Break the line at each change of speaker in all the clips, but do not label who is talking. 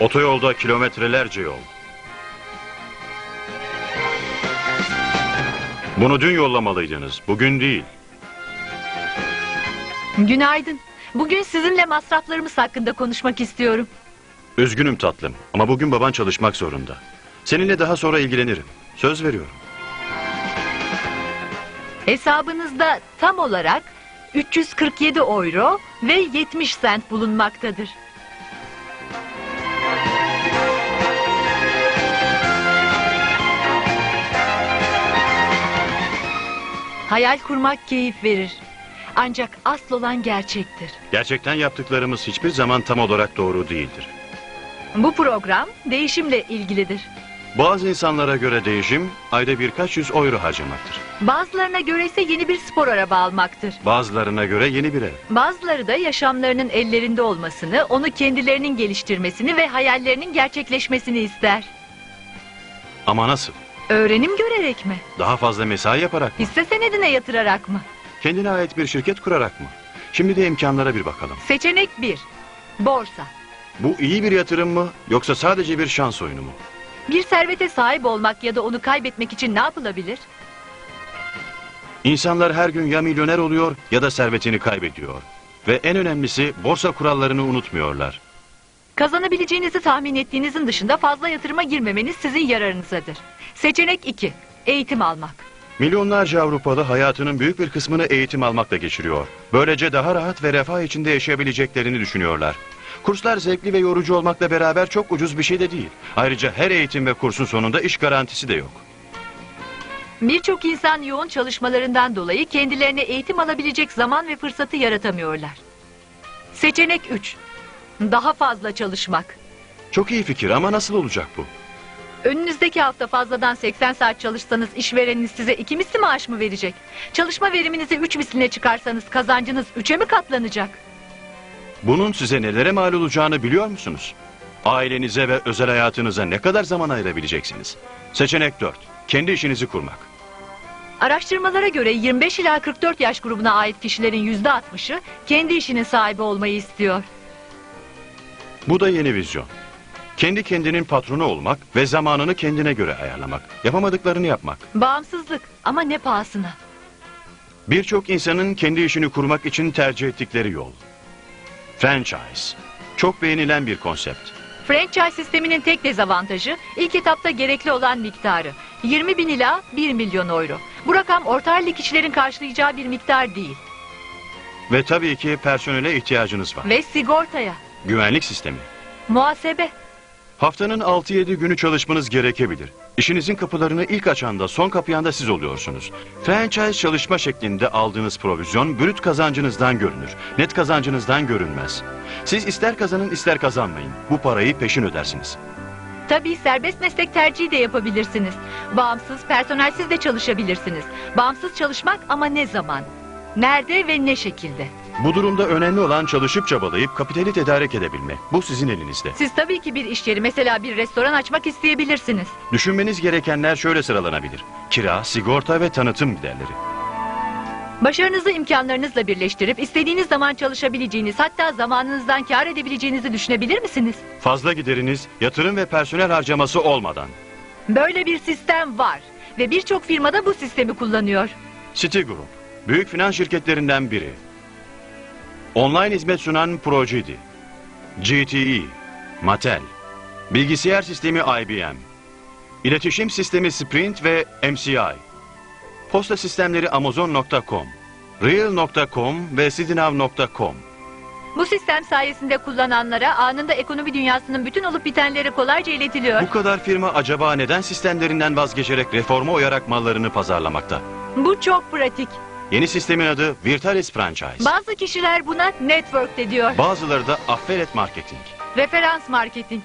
Otoyolda kilometrelerce yol. Bunu dün yollamalıydınız. Bugün değil.
Günaydın. Bugün sizinle masraflarımız hakkında konuşmak istiyorum.
Üzgünüm tatlım ama bugün baban çalışmak zorunda. Seninle daha sonra ilgilenirim. Söz veriyorum.
Hesabınızda tam olarak 347 euro ve 70 sent bulunmaktadır. Hayal kurmak keyif verir. Ancak asıl olan gerçektir.
Gerçekten yaptıklarımız hiçbir zaman tam olarak doğru değildir.
Bu program değişimle ilgilidir.
Bazı insanlara göre değişim ayda birkaç yüz euro harcamaktır.
Bazılarına göre ise yeni bir spor araba almaktır.
Bazılarına göre yeni bir ev.
Bazıları da yaşamlarının ellerinde olmasını, onu kendilerinin geliştirmesini ve hayallerinin gerçekleşmesini ister.
Ama nasıl?
Öğrenim görerek mi?
Daha fazla mesai yaparak mı?
Hisse senedine yatırarak mı?
Kendine ait bir şirket kurarak mı? Şimdi de imkanlara bir bakalım.
Seçenek 1. Borsa.
Bu iyi bir yatırım mı yoksa sadece bir şans oyunu mu?
Bir servete sahip olmak ya da onu kaybetmek için ne yapılabilir?
İnsanlar her gün ya milyoner oluyor ya da servetini kaybediyor. Ve en önemlisi borsa kurallarını unutmuyorlar.
Kazanabileceğinizi tahmin ettiğinizin dışında fazla yatırıma girmemeniz sizin yararınızadır. Seçenek 2. Eğitim almak.
Milyonlarca Avrupalı hayatının büyük bir kısmını eğitim almakla geçiriyor. Böylece daha rahat ve refah içinde yaşayabileceklerini düşünüyorlar. Kurslar zevkli ve yorucu olmakla beraber çok ucuz bir şey de değil. Ayrıca her eğitim ve kursun sonunda iş garantisi de yok.
Birçok insan yoğun çalışmalarından dolayı kendilerine eğitim alabilecek zaman ve fırsatı yaratamıyorlar. Seçenek 3. Daha fazla çalışmak.
Çok iyi fikir ama nasıl olacak bu?
Önünüzdeki hafta fazladan 80 saat çalışsanız işvereniniz size iki misli maaş mı verecek? Çalışma veriminizi 3 misline çıkarsanız kazancınız 3'e mi katlanacak?
Bunun size nelere mal olacağını biliyor musunuz? Ailenize ve özel hayatınıza ne kadar zaman ayırabileceksiniz? Seçenek 4. Kendi işinizi kurmak.
Araştırmalara göre 25 ila 44 yaş grubuna ait kişilerin %60'ı kendi işinin sahibi olmayı istiyor.
Bu da yeni vizyon. Kendi kendinin patronu olmak ve zamanını kendine göre ayarlamak. Yapamadıklarını yapmak.
Bağımsızlık ama ne pahasına?
Birçok insanın kendi işini kurmak için tercih ettikleri yol. Franchise. Çok beğenilen bir konsept.
Franchise sisteminin tek dezavantajı ilk etapta gerekli olan miktarı. 20 bin ila 1 milyon euro. Bu rakam orta halli kişilerin karşılayacağı bir miktar değil.
Ve tabii ki personele ihtiyacınız var.
Ve sigortaya,
Güvenlik sistemi.
muhasebe,
Haftanın 6-7 günü çalışmanız gerekebilir. İşinizin kapılarını ilk açan da son kapayan da siz oluyorsunuz. Franchise çalışma şeklinde aldığınız provizyon brüt kazancınızdan görünür. Net kazancınızdan görünmez. Siz ister kazanın ister kazanmayın. Bu parayı peşin ödersiniz.
Tabii serbest meslek tercihi de yapabilirsiniz. Bağımsız, personelsiz de çalışabilirsiniz. Bağımsız çalışmak ama ne zaman? Nerede ve ne şekilde?
Bu durumda önemli olan çalışıp çabalayıp kapitali tedarik edebilme. Bu sizin elinizde.
Siz tabii ki bir iş yeri, mesela bir restoran açmak isteyebilirsiniz.
Düşünmeniz gerekenler şöyle sıralanabilir. Kira, sigorta ve tanıtım giderleri.
Başarınızı imkanlarınızla birleştirip istediğiniz zaman çalışabileceğiniz, hatta zamanınızdan kar edebileceğinizi düşünebilir misiniz?
Fazla gideriniz, yatırım ve personel harcaması olmadan.
Böyle bir sistem var ve birçok firmada bu sistemi kullanıyor.
Citigroup, büyük finans şirketlerinden biri. Online hizmet sunan Procidi, GTE, Mattel, bilgisayar sistemi IBM, iletişim sistemi Sprint ve MCI, posta sistemleri Amazon.com, Real.com ve Sidinav.com.
Bu sistem sayesinde kullananlara anında ekonomi dünyasının bütün olup bitenleri kolayca iletiliyor.
Bu kadar firma acaba neden sistemlerinden vazgeçerek reforma uyarak mallarını pazarlamakta?
Bu çok pratik.
Yeni sistemin adı Virtualis Franchise.
Bazı kişiler buna network diyor.
Bazıları da affiliate marketing.
Referans marketing.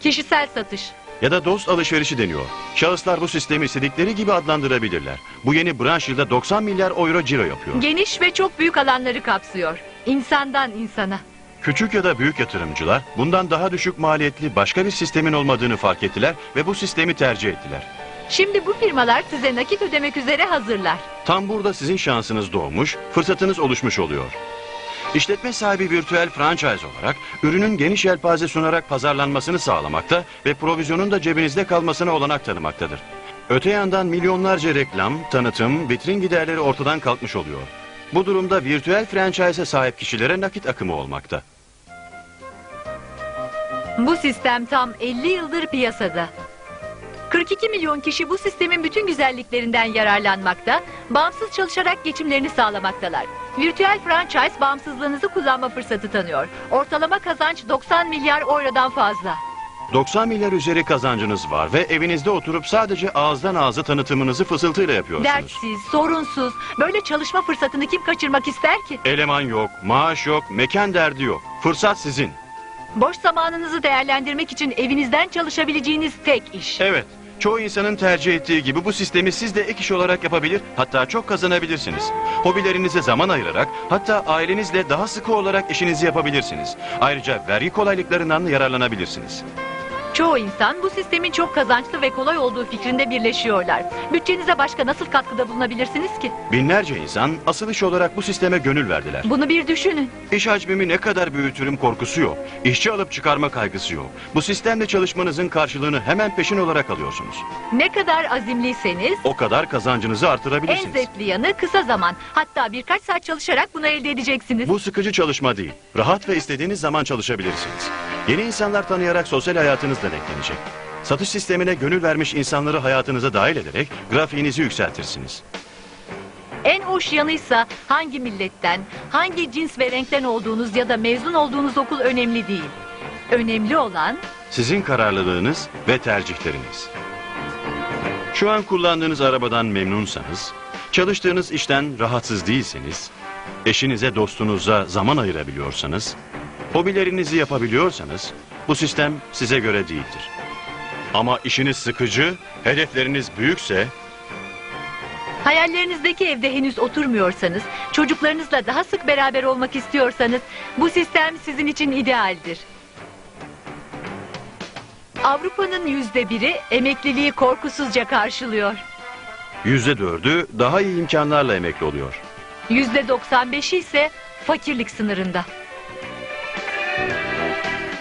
Kişisel satış.
ya da dost alışverişi deniyor. Şahıslar bu sistemi istedikleri gibi adlandırabilirler. Bu yeni branş yılda 90 milyar euro ciro yapıyor.
Geniş ve çok büyük alanları kapsıyor. İnsandan insana.
Küçük ya da büyük yatırımcılar bundan daha düşük maliyetli başka bir sistemin olmadığını fark ettiler ve bu sistemi tercih ettiler.
Şimdi bu firmalar size nakit ödemek üzere hazırlar.
Tam burada sizin şansınız doğmuş, fırsatınız oluşmuş oluyor. İşletme sahibi virtüel franchise olarak ürünün geniş yelpaze sunarak pazarlanmasını sağlamakta ve provizyonun da cebinizde kalmasına olanak tanımaktadır. Öte yandan milyonlarca reklam, tanıtım, vitrin giderleri ortadan kalkmış oluyor. Bu durumda virtüel franchise'e sahip kişilere nakit akımı olmakta.
Bu sistem tam 50 yıldır piyasada. 42 milyon kişi bu sistemin bütün güzelliklerinden yararlanmakta, bağımsız çalışarak geçimlerini sağlamaktalar. Virtüel franchise bağımsızlığınızı kullanma fırsatı tanıyor. Ortalama kazanç 90 milyar eurodan fazla.
90 milyar üzeri kazancınız var ve evinizde oturup sadece ağızdan ağza tanıtımınızı fısıltıyla yapıyorsunuz.
Dertsiz, sorunsuz, böyle çalışma fırsatını kim kaçırmak ister ki?
Eleman yok, maaş yok, mekan derdi yok. Fırsat sizin.
Boş zamanınızı değerlendirmek için evinizden çalışabileceğiniz tek iş.
Evet, çoğu insanın tercih ettiği gibi bu sistemi siz de ek iş olarak yapabilir, hatta çok kazanabilirsiniz. Hobilerinize zaman ayırarak, hatta ailenizle daha sıkı olarak işinizi yapabilirsiniz. Ayrıca vergi kolaylıklarından yararlanabilirsiniz.
Çoğu insan bu sistemin çok kazançlı ve kolay olduğu fikrinde birleşiyorlar. Bütçenize başka nasıl katkıda bulunabilirsiniz ki?
Binlerce insan asıl iş olarak bu sisteme gönül verdiler.
Bunu bir düşünün.
İş hacmimi ne kadar büyütürüm korkusu yok. İşçi alıp çıkarma kaygısı yok. Bu sistemle çalışmanızın karşılığını hemen peşin olarak alıyorsunuz.
Ne kadar azimliyseniz
O kadar kazancınızı
en
artırabilirsiniz.
zevkli yanı kısa zaman hatta birkaç saat çalışarak bunu elde edeceksiniz.
Bu sıkıcı çalışma değil. Rahat ve istediğiniz zaman çalışabilirsiniz. Yeni insanlar tanıyarak sosyal hayatınız da renklenecek. Satış sistemine gönül vermiş insanları hayatınıza dahil ederek grafiğinizi yükseltirsiniz.
En hoş yanıysa hangi milletten, hangi cins ve renkten olduğunuz ya da mezun olduğunuz okul önemli değil. Önemli olan
Sizin kararlılığınız ve tercihleriniz. Şu an kullandığınız arabadan memnunsanız, çalıştığınız işten rahatsız değilseniz, eşinize dostunuza zaman ayırabiliyorsanız, hobilerinizi yapabiliyorsanız bu sistem size göre değildir. Ama işiniz sıkıcı, hedefleriniz büyükse
hayallerinizdeki evde henüz oturmuyorsanız, çocuklarınızla daha sık beraber olmak istiyorsanız bu sistem sizin için idealdir. Avrupa'nın yüzde biri emekliliği korkusuzca karşılıyor.
yüzde dördü daha iyi imkanlarla emekli oluyor.
Yüzde 95'i ise fakirlik sınırında.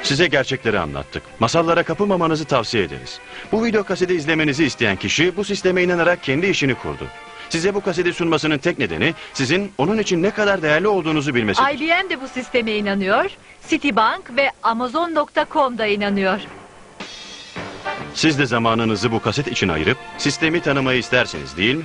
Size gerçekleri anlattık. Masallara kapılmamanızı tavsiye ederiz. Bu video kaseti izlemenizi isteyen kişi bu sisteme inanarak kendi işini kurdu. Size bu kaseti sunmasının tek nedeni sizin onun için ne kadar değerli olduğunuzu bilmesidir.
IBM de bu sisteme inanıyor, Citibank ve Amazon.com da inanıyor.
Siz de zamanınızı bu kaset için ayırıp sistemi tanımayı isterseniz değil mi?